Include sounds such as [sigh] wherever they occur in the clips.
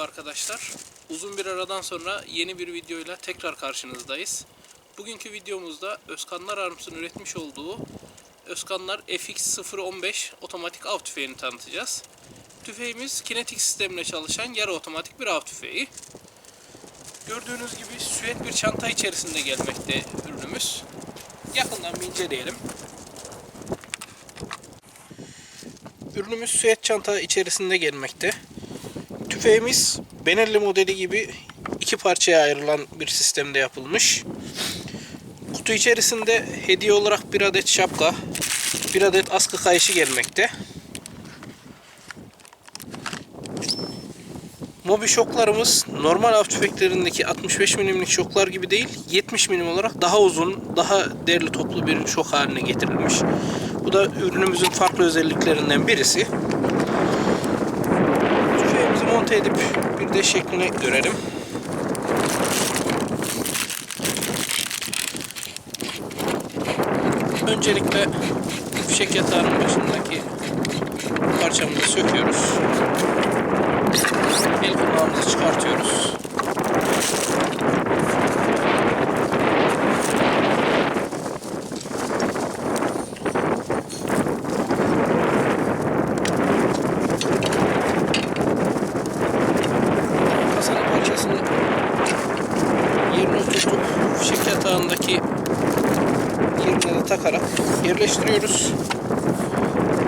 Arkadaşlar. Uzun bir aradan sonra yeni bir videoyla tekrar karşınızdayız. Bugünkü videomuzda Özkanlar Arms'ın üretmiş olduğu Özkanlar FX015 otomatik av tüfeğini tanıtacağız. Tüfeğimiz kinetik sistemle çalışan yarı otomatik bir av tüfeği. Gördüğünüz gibi süet bir çanta içerisinde gelmekte ürünümüz. Yakından bir inceleyelim. Ürünümüz süet çanta içerisinde gelmekte. Tüfeğimiz Benelli modeli gibi iki parçaya ayrılan bir sistemde yapılmış. Kutu içerisinde hediye olarak bir adet şapka, bir adet askı kayışı gelmekte. Mobi şoklarımız normal av tüfeklerindeki 65 milimlik şoklar gibi değil, 70 milim olarak daha uzun, daha değerli toplu bir şok haline getirilmiş. Bu da ürünümüzün farklı özelliklerinden birisi. Monte edip bir de şekline görelim. Öncelikle fişek yatağının başındaki parçamızı söküyoruz. El kulağımızı çıkartıyoruz. Kasanın parçasını yerine oturtup fişek yatağındaki yerine de takarak yerleştiriyoruz.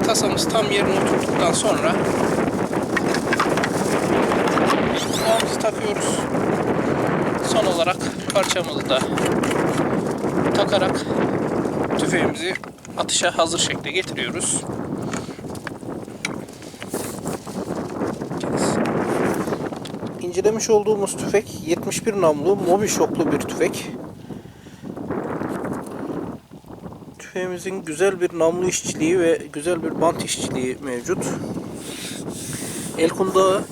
Kasamız tam yerine oturduktan sonra kulağımızı takıyoruz. Son olarak parçamızı da takarak tüfeğimizi atışa hazır şekle getiriyoruz. İncelemiş olduğumuz tüfek 71 namlu mobi şoklu bir tüfek. Tüfeğimizin güzel bir namlu işçiliği ve güzel bir bant işçiliği mevcut. El kundağı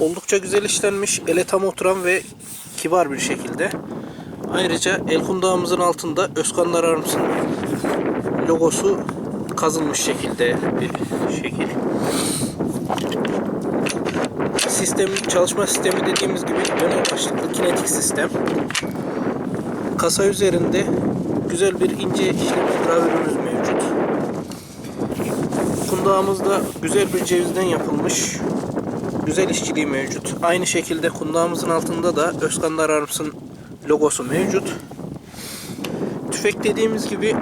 oldukça güzel işlenmiş, ele tam oturan ve kibar bir şekilde. Ayrıca el kundağımızın altında Özkanlar Arms'ın logosu kazılmış şekilde bir şekil. Sistem çalışma sistemi dediğimiz gibi dönem başlıklı kinetik sistem. Kasa üzerinde güzel bir ince işleme gravürümüz mevcut. Kundağımızda güzel bir cevizden yapılmış güzel işçiliği mevcut. Aynı şekilde kundağımızın altında da Özkanlar Arms'ın logosu mevcut. Tüfek dediğimiz gibi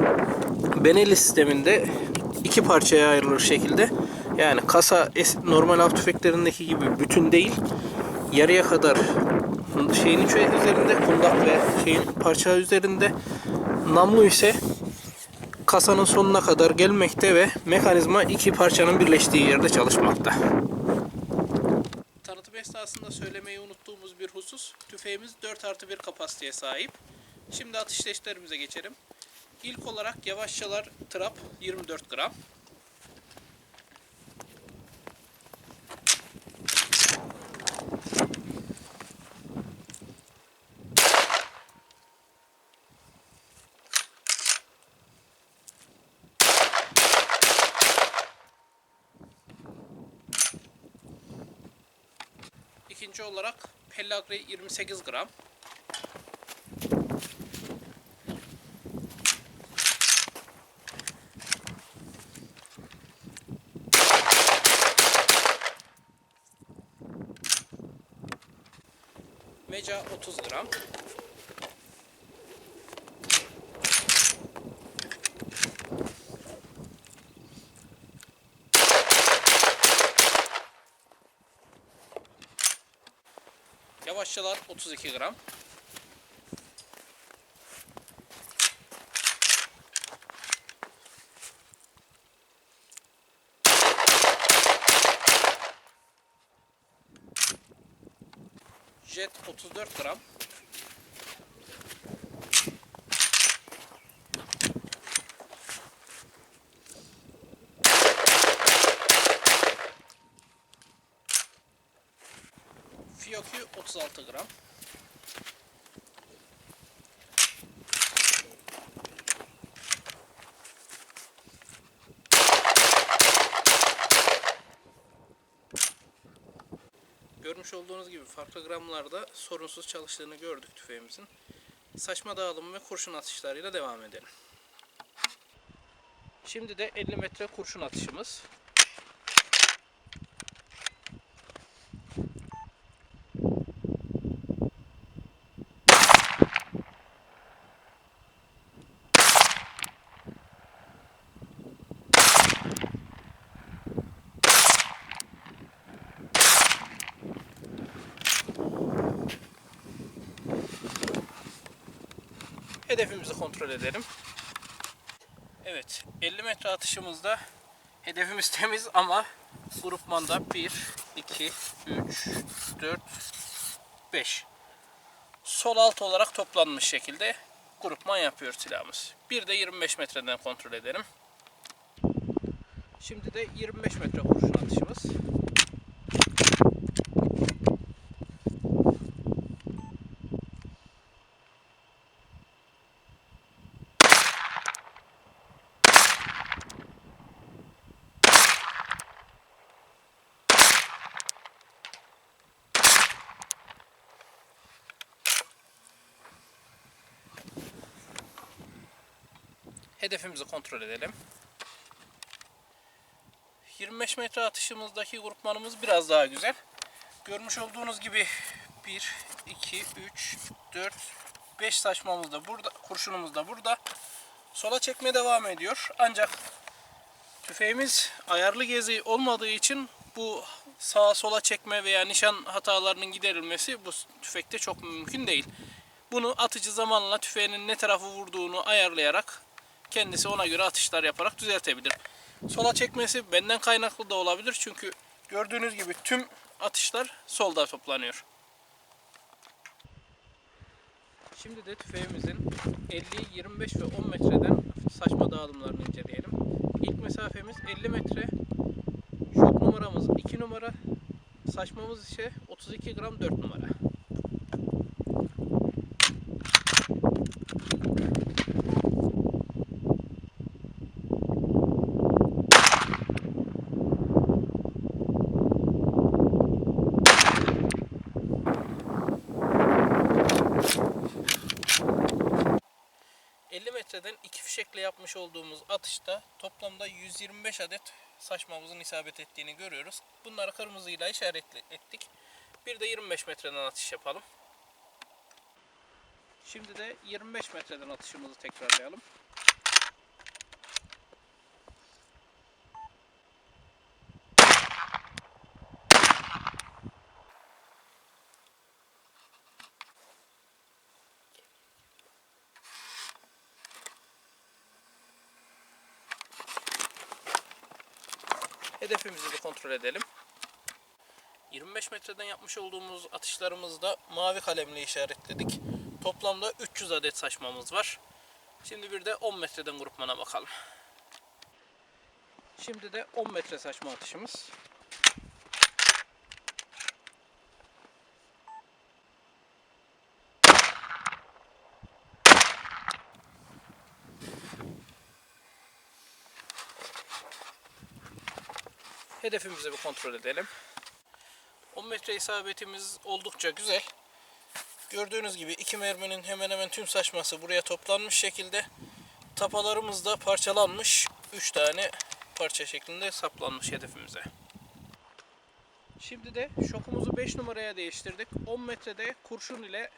Benelli sisteminde iki parçaya ayrılır şekilde. Yani kasa normal av tüfeklerindeki gibi bütün değil. Yarıya kadar şeyin üzerinde kundak ve şeyin parça üzerinde namlu ise kasanın sonuna kadar gelmekte ve mekanizma iki parçanın birleştiği yerde çalışmakta. Tanıtım esnasında söylemeyi unuttuğumuz bir husus, tüfeğimiz 4 artı 1 kapasiteye sahip. Şimdi atış testlerimize geçelim. İlk olarak yavaşçalar trap 24 gram. İkinci olarak Pellagre 28 gram. Meca 30 gram. Yavaşçalar 32 gram. Jet 34 gram. Fiyokü 36 gram. Görmüş olduğunuz gibi farklı gramlarda sorunsuz çalıştığını gördük tüfeğimizin. Saçma dağılım ve kurşun atışlarıyla devam edelim. Şimdi de 50 metre kurşun atışımız. Hedefimizi kontrol edelim. Evet, 50 metre atışımızda hedefimiz [laughs] temiz ama grupmanda 1, 2, 3, 4, 5. Sol alt olarak toplanmış şekilde grupman yapıyor silahımız. Bir de 25 metreden kontrol edelim. Şimdi de 25 metre kurşun atışımız. Hedefimizi kontrol edelim. 25 metre atışımızdaki grupmanımız biraz daha güzel. Görmüş olduğunuz gibi 1, 2, 3, 4, 5 saçmamız da burada, kurşunumuz da burada. Sola çekmeye devam ediyor. Ancak tüfeğimiz ayarlı gezi olmadığı için bu sağa sola çekme veya nişan hatalarının giderilmesi bu tüfekte çok mümkün değil. Bunu atıcı zamanla tüfeğinin ne tarafı vurduğunu ayarlayarak kendisi ona göre atışlar yaparak düzeltebilir. Sola çekmesi benden kaynaklı da olabilir çünkü gördüğünüz gibi tüm atışlar solda toplanıyor. Şimdi de tüfeğimizin 50, 25 ve 10 metreden saçma dağılımlarını inceleyelim. İlk mesafemiz 50 metre. Şok numaramız 2 numara. Saçmamız ise 32 gram 4 numara. ...50 metreden iki fişekle yapmış olduğumuz atışta toplamda 125 adet saçmamızın isabet ettiğini görüyoruz. Bunları kırmızıyla işaret ettik. Bir de 25 metreden atış yapalım. Şimdi de 25 metreden atışımızı tekrarlayalım. Hedefimizi de kontrol edelim. 25 metreden yapmış olduğumuz atışlarımızda mavi kalemle işaretledik. Toplamda 300 adet saçmamız var. Şimdi bir de 10 metreden grupmana bakalım. Şimdi de 10 metre saçma atışımız. Hedefimizi bir kontrol edelim. 10 metre isabetimiz oldukça güzel. Gördüğünüz gibi iki merminin hemen hemen tüm saçması buraya toplanmış şekilde. Tapalarımız da parçalanmış. 3 tane parça şeklinde saplanmış hedefimize. Şimdi de şokumuzu 5 numaraya değiştirdik. 10 metrede kurşun ile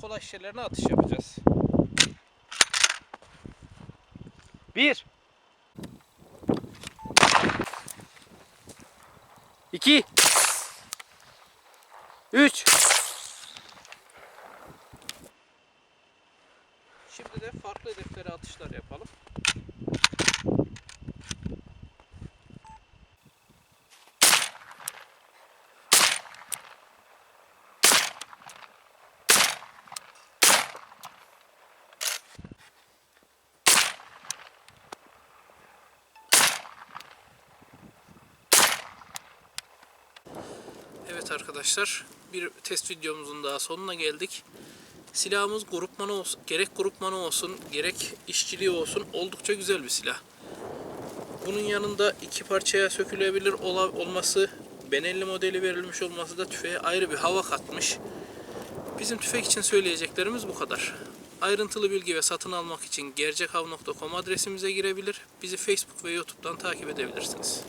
kolay şişelerine atış yapacağız. Bir. İki. Üç. Şimdi de farklı hedeflere atışlar yapalım. Evet arkadaşlar bir test videomuzun daha sonuna geldik. Silahımız grupmanı olsun, gerek grupmanı olsun, gerek işçiliği olsun oldukça güzel bir silah. Bunun yanında iki parçaya sökülebilir olması Benelli modeli verilmiş olması da tüfeğe ayrı bir hava katmış. Bizim tüfek için söyleyeceklerimiz bu kadar. Ayrıntılı bilgi ve satın almak için gercekhav.com adresimize girebilir. Bizi Facebook ve YouTube'dan takip edebilirsiniz.